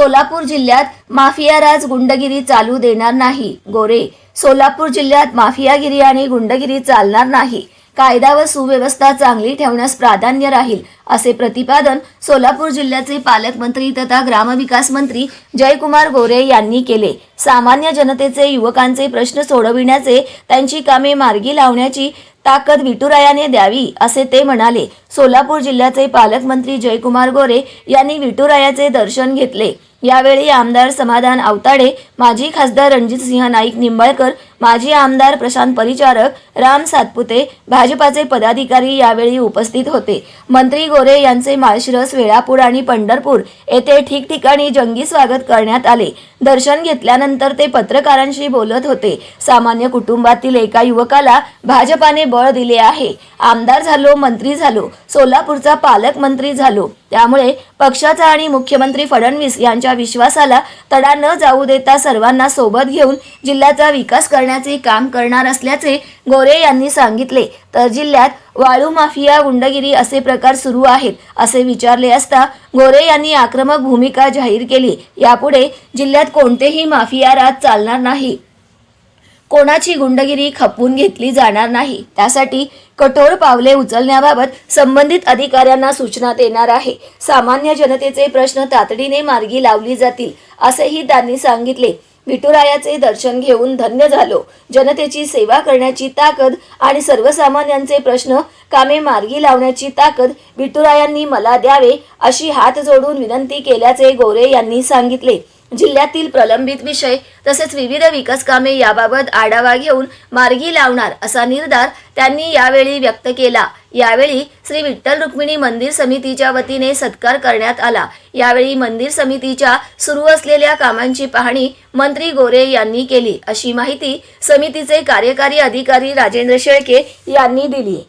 सोलापूर जिल्ह्यात माफियाराज गुंडगिरी चालू देणार नाही. गोरे सोलापूर जिल्ह्यात माफियागिरी आणि गुंडगिरी चालणार नाही. कायदा व सुव्यवस्था चांगली ठेवण्यास प्राधान्य राहील असे प्रतिपादन सोलापूर जिल्ह्याचे पालकमंत्री तथा ग्रामविकास मंत्री जयकुमार गोरे यांनी केले. सामान्य जनतेचे युवकांचे प्रश्न सोडविण्याचे त्यांची कामे मार्गी लावण्याची ताकद विटुरायाने द्यावी असे ते म्हणाले. सोलापूर जिल्ह्याचे पालकमंत्री जयकुमार गोरे यांनी विटुरायाचे दर्शन घेतले. यावेळी आमदार समाधान आवताडे माजी खासदार रणजितसिंह नाईक निंबाळकर माजी आमदार प्रशांत परिचारक राम सातपुते भाजपाचे पदाधिकारी यावेळी उपस्थित होते. मंत्री गोरे यांचे माळशिरस वेळापूर आणि पंढरपूर येथे ठिकठिकाणी जंगी स्वागत करण्यात आले. दर्शन घेतल्यानंतर ते पत्रकारांशी बोलत होते. सामान्य कुटुंबातील एका युवकाला भाजपाने बळ दिले आहे. आमदार झालो मंत्री झालो सोलापूरचा पालकमंत्री झालो. त्यामुळे पक्षाचा आणि मुख्यमंत्री फडणवीस यांच्या विश्वासाला तडा न जाऊ देता सर्वांना सोबत घेऊन जिल्ह्याचा विकास करण्याचे काम करणार असल्याचे गोरे यांनी सांगितले. तर जिल्ह्यात वाळू माफिया गुंडगिरी असे प्रकार सुरू आहेत असे विचारले असता गोरे यांनी आक्रमक भूमिका जाहीर केली. यापुढे जिल्ह्यात कोणतेही माफिया राज चालणार नाही. कोणाची गुंडगिरी खपवून घेतली जाणार नाही. त्यासाठी कठोर पावले उचलण्याबाबत संबंधित अधिकाऱ्यांना सूचना देणार आहे. सामान्य जनतेचे प्रश्न तातडीने मार्गी लावली जातील असेही त्यांनी सांगितले. विठुरायाचे दर्शन घेऊन धन्य झालो. जनतेची सेवा करण्याची ताकद आणि सर्वसामान्यांचे प्रश्न कामे मार्गी लावण्याची ताकद विठुरायांनी मला द्यावे अशी हात जोडून विनंती केल्याचे गोरे यांनी सांगितले. जिल्ह्यातील प्रलंबित विषय तसेच विविध विकास कामे याबाबत आढावा घेऊन मार्गी लावणार असा निर्धार त्यांनी यावेळी व्यक्त केला. यावेळी श्री विठ्ठल रुक्मिणी मंदिर समितीच्या वतीने सत्कार करण्यात आला. यावेळी मंदिर समितीच्या सुरू असलेल्या कामांची पाहणी मंत्री गोरे यांनी केली. अशी माहिती समितीचे कार्यकारी अधिकारी राजेंद्र शेळके यांनी दिली.